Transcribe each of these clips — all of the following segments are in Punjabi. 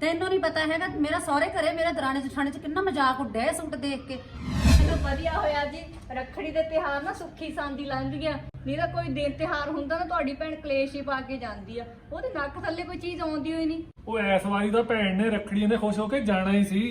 ਤੈਨੂੰ ਨਹੀਂ ਪਤਾ ਹੈਗਾ ਮੇਰਾ ਸਹੁਰੇ ਘਰੇ ਮੇਰੇ ਦਰਾਣੇ ਜਠਾਣੇ ਚ ਕਿੰਨਾ ਮਜ਼ਾਕ ਉੱਡਿਆ ਇਹ ਸੂਟ ਦੇਖ ਕੇ। ਚਲੋ ਵਧੀਆ ਹੋਇਆ ਜੀ ਰੱਖੜੀ ਦੇ ਤਿਹਾਰ ਨਾ ਸੁੱਖੀ ਸਾਂਦੀ ਲੰਘ ਗਿਆ। ਨਹੀਂ ਤਾਂ ਕੋਈ ਦਿਨ ਤਿਹਾਰ ਹੁੰਦਾ ਨਾ ਤੁਹਾਡੀ ਭੈਣ ਕਲੇਸ਼ ਹੀ ਪਾ ਕੇ ਜਾਂਦੀ ਆ। ਉਹਦੇ ਨੱਕ ਥੱਲੇ ਕੋਈ ਚੀਜ਼ ਆਉਂਦੀ ਹੋਈ ਨਹੀਂ ਉਹ ਐਸ ਵਾਰੀ ਤਾਂ ਭੈਣ ਨੇ ਰੱਖੜੀਆਂ ਨੇ ਖੁਸ਼ ਹੋ ਕੇ ਜਾਣਾ ਹੀ ਸੀ।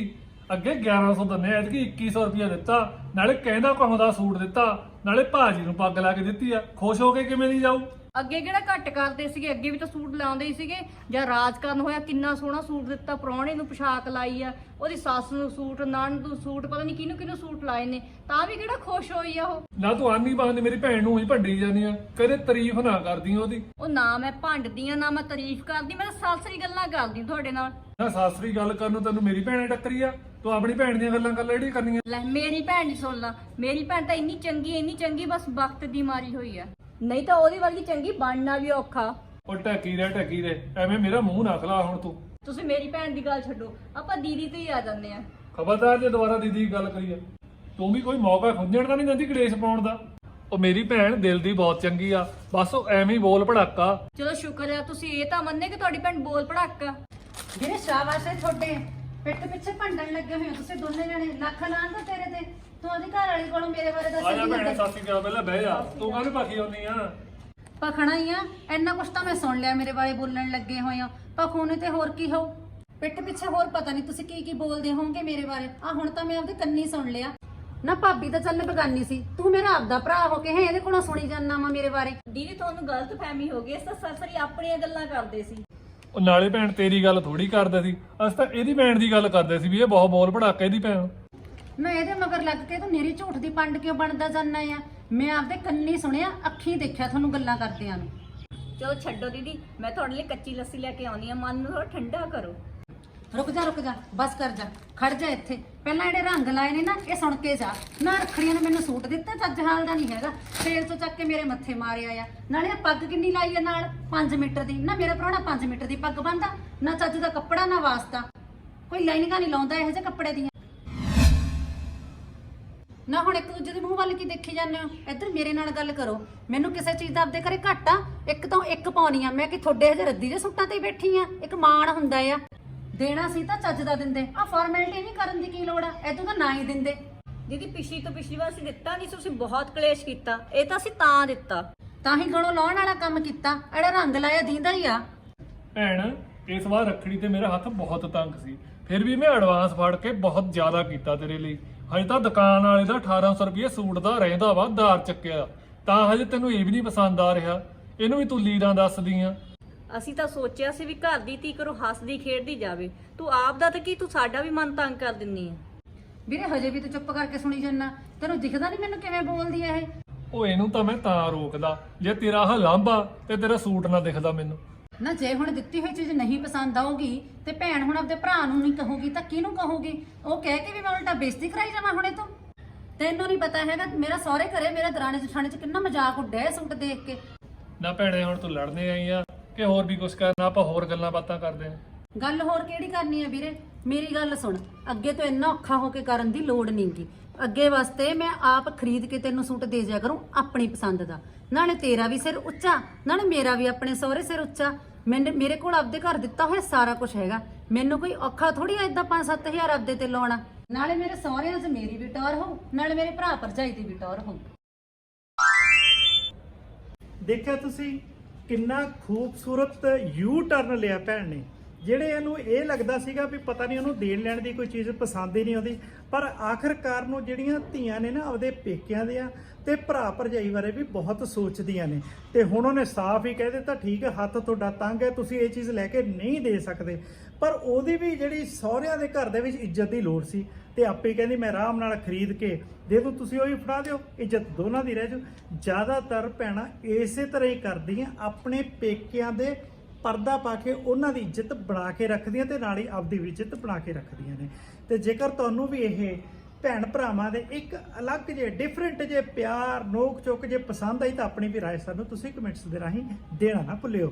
ਅੱਗੇ 1100 ਦਿੰਨੇ ਐਤਕੀ 2100 ਰੁਪਇਆ ਦਿੱਤਾ ਨਾਲੇ ਕਹਿੰਦਾ ਕਹੋਂ ਦਾ ਸੂਟ ਦਿੱਤਾ ਨਾਲੇ ਭਾਜੀ ਨੂੰ ਪੱਗ ਲਾ ਕੇ ਦਿੱਤੀ ਆ। ਖੁਸ਼ ਹੋ ਕੇ ਕਿਵੇਂ ਨਹੀਂ ਜਾਊ? ਅੱਗੇ ਕਿਹੜਾ ਘੱਟ ਕਰਦੇ ਸੀਗੇ? ਅੱਗੇ ਵੀ ਤਾਂ ਸੂਟ ਲਾਉਂਦੇ ਹੀ ਸੀਗੇ। ਜਾਂ ਰਾਜ ਕਰਨ ਹੋਇਆ ਕਿੰਨਾ ਸੋਹਣਾ ਸੂਟ ਦਿੱਤਾ ਪ੍ਰਾਹੁਣੇ ਨੂੰ ਪੋਸ਼ਾਕ ਲਾਈ ਆ ਉਹਦੀ ਸੱਸ ਨੂੰ ਸੂਟ ਨਣਦ ਨੂੰ ਸੂਟ ਪਤਾ ਨਹੀਂ ਕਿਹਨੂੰ ਕਿਹਨੂੰ ਸੂਟ ਲਾਏ ਨੇ। ਤਾਂ ਵੀ ਕਿਹੜਾ ਖੁਸ਼ ਹੋਈ ਆ ਉਹ? ਨਾ ਤੂੰ ਆਨੀ ਬਾਨੀ ਮੇਰੀ ਭੈਣ ਨੂੰ ਹੀ ਭੰਡੀ ਜਾਂਦੀ ਆ। ਕਦੇ ਤਾਰੀਫ ਨਾ ਕਰਦੀ ਉਹਦੀ। ਉਹ ਨਾ ਮੈਂ ਭੰਡਦੀ ਆ ਨਾ ਮੈਂ ਤਾਰੀਫ ਕਰਦੀ ਮੈਂ ਤਾਂ ਸਾਸਰੀ ਗੱਲਾਂ ਕਰਦੀ ਤੁਹਾਡੇ ਨਾਲ। ਨਾ ਸਾਸਰੀ ਗੱਲ ਕਰਨ ਨੂੰ ਤੈਨੂੰ ਮੇਰੀ ਭੈਣ ਟੱਕਰੀ ਆ। ਤੂੰ ਆਪਣੀ ਭੈਣ ਦੀਆਂ ਗੱਲਾਂ ਕਰ ਲੈ ਜਿਹੜੀ ਕਰਨੀਆਂ? ਲੈ ਮੇਰੀ ਭੈਣ ਦੀ ਸੁਣ ਲਾ ਮੇਰੀ ਭੈਣ ਤਾਂ ਇੰਨੀ ਚੰਗੀ ਇੰਨੀ ਚੰਗੀ ਬਸ ਵਕਤ ਦੀ ਮਾਰੀ ਹੋਈ ਆ। ਨਹੀਂ ਤਾਂ ਉਹਦੀ ਵਰਗੀ ਚੰਗੀ ਬਣਨਾ ਵੀ ਔਖਾ। ਉਹ ਟੱਕੀ ਰਹਿ ਟੱਕੀ ਰਹਿ। ਐਵੇਂ ਮੇਰਾ ਮੂੰਹ ਨਾ ਖਲਾ ਹੁਣ ਤੂੰ। ਤੁਸੀਂ ਮੇਰੀ ਭੈਣ ਦੀ ਗੱਲ ਛੱਡੋ। ਆਪਾਂ ਦੀਦੀ ਤੇ ਹੀ ਆ ਜਾਂਦੇ ਆ ਖਬਰਦਾਰ ਜੇ ਦੁਬਾਰਾ ਦੀਦੀ ਦੀ ਗੱਲ ਕਰੀਏ। ਤੂੰ ਵੀ ਕੋਈ ਮੌਕਾ ਖੁੰਝਣ ਦਾ ਨਹੀਂ ਦਿੰਦੀ ਕਲੇਸ਼ ਪਾਉਣ ਦਾ? ਉਹ ਮੇਰੀ ਭੈਣ ਦਿਲ ਦੀ ਬਹੁਤ ਚੰਗੀ ਆ। ਬਸ ਉਹ ਐਵੇਂ ਹੀ ਬੋਲ ਭੜਾਕਾ ਚਲੋ ਸ਼ੁਕਰ ਆ ਤੁਸੀਂ ਇਹ ਤਾਂ ਮੰਨੇ ਕਿ ਤੁਹਾਡੀ ਭੈਣ ਬੋਲ ਪੜਾਕਾ ਵੀਰੇ ਸ਼ਾਬਾਸ਼ ਹੈ ਤੁਹਾਡੇ ਪਿੱਠ ਪਿੱਛੇ ਭੰਡਣ ਲੱਗੇ ਹੋਏ ਹੋ ਤੁਸੀਂ ਦੋਨੇ ਜਣੇ। ਲੱਖ ਲਾਂ ਦਾ ਤੇਰੇ ਤੂੰ। ਉਹਦੀ ਘਰ ਵਾਲੀ ਕੋਲੋਂ ਮੇਰੇ ਬਾਰੇ ਦੱਸ ਆ। ਜਾ ਭੈਣੇ ਸਾਸੀ ਕਿਹਾ ਪਹਿਲਾਂ ਬਹਿ ਜਾ। ਤੂੰ ਕਾਹਨੂੰ ਭਾਖੀ ਆਉਣੀ ਆ? ਪਖਣਾ ਹੀ ਆ। ਇੰਨਾ ਕੁਛ ਤਾਂ ਮੈਂ ਸੁਣ ਲਿਆ ਮੇਰੇ ਬਾਰੇ ਬੋਲਣ ਲੱਗੇ ਹੋਏ ਆ। ਪਖੋਨੇ ਤੇ ਹੋਰ ਕੀ ਹੋਊ? ਪਿੱਠ ਪਿੱਛੇ ਹੋਰ ਪਤਾ ਨਹੀਂ ਤੁਸੀਂ ਕੀ ਕੀ ਬੋਲਦੇ ਹੋਵੋਗੇ ਮੇਰੇ ਬਾਰੇ। ਆ ਹੁਣ ਤਾਂ ਮੈਂ ਆਪਦੇ ਕੰਨੀ ਸੁਣ ਲਿਆ। ਨਾ ਭਾਬੀ ਤਾਂ ਚੱਲ ਬਗਾਨੀ ਸੀ। ਤੂੰ ਮੇਰਾ ਆਪਦਾ ਭਰਾ ਹੋ ਕੇ ਹੈ ਇਹਦੇ ਕੋਲੋਂ ਸੁਣੀ ਜਾਂਦਾ ਵਾ ਮੇਰੇ ਬਾਰੇ। ਦੀਦੀ ਤੁਹਾਨੂੰ ਗਲਤ ਫਹਿਮੀ ਹੋ ਗਈ। ਇਸ ਤਾਂ ਸਰਸਰੀ ਆਪਣੀਆਂ ਗੱਲਾਂ ਕਰਦੇ ਸੀ। ਉਹ ਨਾਲੇ ਭੈਣ ਤੇਰੀ ਗੱਲ ਥੋੜੀ ਕਰਦੇ ਸੀ। ਅਸੀਂ ਤਾਂ ਇਹਦੀ ਭੈਣ ਦੀ ਗੱਲ ਕਰਦੇ ਸੀ ਵੀ ਇਹ ਬਹੁਤ ਬੋਲ ਭੜਾਕਾ ਇਹਦੀ ਭੈਣ। ਮੈਂ ਇਹਦੇ ਮਗਰ ਲੱਗ ਕੇ ਤੂੰ ਮੇਰੀ ਝੂਠ ਦੀ ਪੰਡ ਕਿਉਂ ਬਣਦਾ ਜਾਂਦਾ ਆ? ਮੈਂ ਆਪਦੇ ਕੰਨੀ ਸੁਣਿਆ ਅੱਖੀਂ ਦੇਖਿਆ ਤੁਹਾਨੂੰ ਗੱਲਾਂ ਕਰਦਿਆਂ ਨੂੰ। ਚਲੋ ਛੱਡੋ ਦੀਦੀ ਮੈਂ ਤੁਹਾਡੇ ਲਈ ਕੱਚੀ ਲੱਸੀ ਲੈ ਕੇ ਆਉਣੀ ਆ ਮਨ ਨੂੰ ਥੋੜਾ ਠੰਡਾ ਕਰੋ। ਰੁਕ ਜਾ ਰੁਕ ਜਾ ਬਸ ਕਰ ਜਾ ਖੜ ਜਾ ਇੱਥੇ। ਪਹਿਲਾਂ ਜਿਹੜੇ ਰੰਗ ਲਾਏ ਨੇ ਨਾ ਇਹ ਸੁਣ ਕੇ ਜਾ। ਨਾ ਰੱਖੜੀਆਂ ਨੇ ਮੈਨੂੰ ਸੂਟ ਦਿੱਤਾ ਚੱਜ ਹਾਲ ਦਾ ਨਹੀਂ ਹੈਗਾ। ਤੇਲ ਤੋਂ ਚੱਕ ਕੇ ਮੇਰੇ ਮੱਥੇ ਮਾਰਿਆ ਆ। ਨਾਲੇ ਆਹ ਪੱਗ ਕਿੰਨੀ ਲਾਈ ਆ ਨਾਲ? 5 ਮੀਟਰ ਦੀ। ਨਾ ਮੇਰਾ ਪ੍ਰਾਹੁਣਾ 5 ਮੀਟਰ ਦੀ ਪੱਗ ਬੰਦਾ ਨਾ ਚੱਜ ਦਾ ਕੱਪੜਾ ਨਾ ਵਾਸਤਾ। ਕੋਈ ਲਾਈਨਿੰਗਾਂ ਨਹੀਂ ਲਾਉਂਦਾ ਇਹੋ ਜਿਹੇ ਕੱਪੜੇ ਦੀਆਂ। ਨਾ ਹੁਣ ਇੱਕ ਦੂਜੇ ਦੇ ਮੂੰਹ ਵੱਲ ਕੀ ਦੇਖੀ ਜਾਂਦੇ ਹੋ? ਇੱਧਰ ਮੇਰੇ ਨਾਲ ਗੱਲ ਕਰੋ। ਮੈਨੂੰ ਕਿਸੇ ਚੀਜ਼ ਦਾ ਆਪਦੇ ਘਰੇ ਘੱਟ ਆ ਇੱਕ ਤੋਂ ਇੱਕ ਪਾਉਣੀ ਆ। ਮੈਂ ਕਿ ਤੁਹਾਡੇ ਹਜੇ ਰੱਦੀ ਦੇ ਸੁੱਟਾਂ ਤੇ ਹੀ ਬੈਠੀ ਆ। ਇੱਕ ਮਾਣ ਹੁੰਦਾ ਆ। ਦੇਣਾ ਸੀ ਤਾਂ ਚੱਜ ਦਾ ਦਿੰਦੇ। ਆ ਫਾਰਮੈਲਿਟੀ ਨਹੀਂ ਕਰਨ ਦੀ ਕੀ ਲੋੜ ਆ? ਇਦੋਂ ਤਾਂ ਨਾ ਹੀ ਦਿੰਦੇ। ਦੀਦੀ ਪਿਛਲੀ ਤੋਂ ਪਿਛਲੀ ਵਾਰ ਅਸੀਂ ਦਿੱਤਾ ਨਹੀਂ ਤੁਸੀਂ ਬਹੁਤ ਕਲੇਸ਼ ਕੀਤਾ। ਇਹ ਤਾਂ ਅਸੀਂ ਤਾਂ ਦਿੱਤਾ। ਤਾਂ ਹੀ ਗਣੋ ਲਾਉਣ ਵਾਲਾ ਕੰਮ ਕੀਤਾ। ਐੜਾ ਰੰਗ ਲਾਇਆ ਦੀਂਦਾ ਹੀ ਆ। ਭੈਣ ਇਸ ਵਾਰ ਰੱਖੜੀ ਤੇ ਮੇਰਾ ਹੱਥ ਬਹੁਤ ਤੰਗ ਸੀ। ਫਿਰ ਵੀ ਮੈਂ ਐਡਵਾਂਸ ਫੜ ਕੇ ਬਹੁਤ ਜ਼ਿਆਦਾ ਕੀਤਾ ਤੇਰੇ ਲਈ। ਹਜੇ ਤਾਂ ਦੁਕਾਨ ਵਾਲੇ ਦਾ 1800 ਰੁਪਏ ਸੂਟ ਦਾ ਰਹਿੰਦਾ ਵਾ ਧਾਰ ਚੱਕਿਆ। ਤਾਂ ਹਜੇ ਤੈਨੂੰ ਇਹ ਵੀ ਨਹੀਂ ਪਸੰਦ ਆ ਰਿਹਾ। ਇਹਨੂੰ ਵੀ ਤੂੰ ਲੀਰਾਂ ਦੱਸਦੀ ਆ। ਅਸੀਂ ਤਾਂ ਸੋਚਿਆ ਸੀ ਵੀ ਘਰ ਦੀ ਧੀ ਕਰੋ ਹੱਸਦੀ ਖੇਡਦੀ ਜਾਵੇ। ਤੂੰ ਆਪ ਦਾ ਤਾਂ ਕੀ ਤੂੰ ਸਾਡਾ ਵੀ ਮਨ ਤੰਗ ਕਰ ਦਿੰਨੀ ਆ। ਵੀਰੇ ਹਜੇ ਵੀ ਤੂੰ ਚੁੱਪ ਕਰਕੇ ਸੁਣੀ ਜੰਨਾ ਤੈਨੂੰ ਦਿਖਦਾ ਨਹੀਂ ਮੈਨੂੰ ਕਿਵੇਂ ਬੋਲਦੀ ਆ ਇਹ? ਉਹ ਇਹਨੂੰ ਤਾਂ ਮੈਂ ਤਾਂ ਰੋਕਦਾ। ਜੇ ਤੇਰਾ ਆਹ ਲਾਂਭਾ ਤੇ ਤੇਰਾ ਸੂਟ ਨਾ ਦਿਖਦਾ ਮੈਨੂੰ। ਨਾ ਜੇ ਹੁਣ ਦਿੱਤੀ ਹੋਈ ਚੀਜ਼ ਨਹੀਂ ਪਸੰਦ ਆਊਗੀ ਤੇ ਭੈਣ ਹੁਣ ਆਪਦੇ ਭਰਾ ਨੂੰ ਨਹੀਂ ਕਹੂਗੀ ਤਾਂ ਕਿਹਨੂੰ ਕਹੂਗੀ? ਉਹ ਕਹਿ ਕੇ ਵੀ ਮੈਂ ਉਲਟਾ ਬੇਇੱਜ਼ਤੀ ਕਰਾਈ ਜਾਵਾਂ ਹੁਣੇ ਤੋਂ। ਤੈਨੂੰ ਨਹੀਂ ਪਤਾ ਹੈਗਾ ਮੇਰੇ ਸਹੁਰੇ ਘਰੇ ਮੇਰੇ ਦਰਾਣੇ ਜਠਾਣੇ ਚ ਕਿੰਨਾ ਮਜ਼ਾਕ ਉੱਡਿਆ ਸੂਟ ਦੇਖ ਕੇ। ਨਾ ਭੈਣੇ ਹੁਣ ਤੂੰ ਲੜਨੇ ਆਈ ਆ ਕਿ ਹੋਰ ਵੀ ਕੁਝ ਕਰਨਾ ਆਪਾਂ ਹੋਰ ਗੱਲਾਂ ਬਾਤਾਂ ਕਰਦੇ ਆ। ਗੱਲ ਹੋਰ ਕਿਹੜੀ ਕਰਨੀ ਆ ਵੀਰੇ? ਮੇਰੀ ਗੱਲ ਸੁਣ। ਅੱਗੇ ਤੋਂ ਇੰਨਾ ਔਖਾ ਹੋ ਕੇ ਕਰਨ ਦੀ ਲੋੜ ਨਹੀਂਗੀ ਅੱਗੇ ਵਾਸਤੇ ਮੈਂ ਆਪ ਖਰੀਦ ਕੇ ਤੈਨੂੰ ਸੂਟ ਦੇ ਜਾ ਕਰੂੰ ਆਪਣੀ ਪਸੰਦ ਦਾ। ਨਾਲੇ ਤੇਰਾ ਵੀ ਸਿਰ ਉੱਚਾ, ਨਾਲੇ ਮੇਰਾ ਵੀ ਆਪਣੇ ਸਹੁਰੇ ਸਿਰ ਉੱਚਾ। ਮੈਨੇ, ਮੇਰੇ ਕੋਲ ਆਪਦੇ ਘਰ ਦਿੱਤਾ ਹੋਇਆ ਸਾਰਾ ਕੁਝ ਹੈਗਾ। ਮੈਨੂੰ ਕੋਈ ਔਖਾ ਥੋੜੀ ਆ ਇਦਾਂ 5-7000 ਆਪਦੇ ਤੇ ਲਾਉਣਾ। ਨਾਲੇ ਮੇਰੇ ਸਹੁਰਿਆਂ 'ਚ ਮੇਰੀ ਵੀ ਟੌਰ ਹੋ ਨਾਲੇ ਮੇਰੇ ਭਰਾ ਭਰਜਾਈ ਦੀ ਵੀ ਟੌਰ ਹੋ ਦੇਖਿਆ ਤੁਸੀਂ ਕਿੰਨਾ ਖੂਬਸੂਰਤ ਯੂ ਟਰਨ ਲਿਆ ਭੈਣ ਨੇ। ਜਿਹੜੇ ਇਹਨੂੰ ਇਹ ਲੱਗਦਾ ਸੀਗਾ ਵੀ ਪਤਾ ਨਹੀਂ ਉਹਨੂੰ ਦੇਣ ਲੈਣ ਦੀ ਕੋਈ ਚੀਜ਼ ਪਸੰਦ ਹੀ ਨਹੀਂ ਆਉਂਦੀ, ਪਰ ਆਖਰਕਾਰ ਨੂੰ ਜਿਹੜੀਆਂ ਧੀਆਂ ਨੇ ਨਾ ਆਪਦੇ ਪੇਕਿਆਂ ਦੇ ਆ ਤੇ ਭਰਾ ਭਰਜਾਈ ਬਾਰੇ ਵੀ ਬਹੁਤ ਸੋਚਦੀਆਂ ਨੇ। ਤੇ ਹੁਣ ਉਹਨੇ ਸਾਫ਼ ਹੀ ਕਹਿ ਦਿੱਤਾ, ਠੀਕ ਹੈ, ਹੱਥ ਤੁਹਾਡਾ ਤੰਗ ਹੈ, ਤੁਸੀਂ ਇਹ ਚੀਜ਼ ਲੈ ਕੇ ਨਹੀਂ ਦੇ ਸਕਦੇ। ਪਰ ਉਹਦੀ ਵੀ ਜਿਹੜੀ ਸਹੁਰਿਆਂ ਦੇ ਘਰ ਦੇ ਵਿੱਚ ਇੱਜ਼ਤ ਦੀ ਲੋੜ ਸੀ ਤੇ ਆਪੇ ਕਹਿੰਦੀ, ਮੈਂ ਆਰਾਮ ਨਾਲ ਖਰੀਦ ਕੇ ਦੇ ਦੂੰ, ਤੁਸੀਂ ਉਹ ਵੀ ਫੜਾ ਦਿਓ, ਇੱਜ਼ਤ ਦੋਨਾਂ ਦੀ ਰਹਿ ਜੂ। ਜ਼ਿਆਦਾਤਰ ਭੈਣਾਂ ਇਸੇ ਤਰ੍ਹਾਂ ਹੀ ਕਰਦੀਆਂ, ਆਪਣੇ ਪੇਕਿਆਂ ਦੇ ਪਰਦਾ ਪਾ ਕੇ ਉਹਨਾਂ ਦੀ ਇੱਜ਼ਤ ਬਣਾ ਕੇ ਰੱਖਦੀਆਂ ਤੇ ਨਾਲ ਹੀ ਆਪਦੀ ਵੀ ਇੱਜ਼ਤ ਬਣਾ ਕੇ ਰੱਖਦੀਆਂ ਨੇ। ਤੇ ਜੇਕਰ ਤੁਹਾਨੂੰ ਵੀ ਇਹ ਭੈਣ ਭਰਾਵਾਂ ਦੇ ਇੱਕ ਅਲੱਗ ਜੇ ਡਿਫਰੈਂਟ ਜੇ ਪਿਆਰ ਨੋਕ ਚੁੱਕ ਜੇ ਪਸੰਦ ਆਈ ਤਾਂ ਆਪਣੀ ਵੀ ਰਾਏ ਸਾਨੂੰ ਤੁਸੀਂ ਕਮੈਂਟਸ ਦੇ ਰਾਹੀਂ ਦੇਣਾ ਨਾ ਭੁੱਲਿਓ।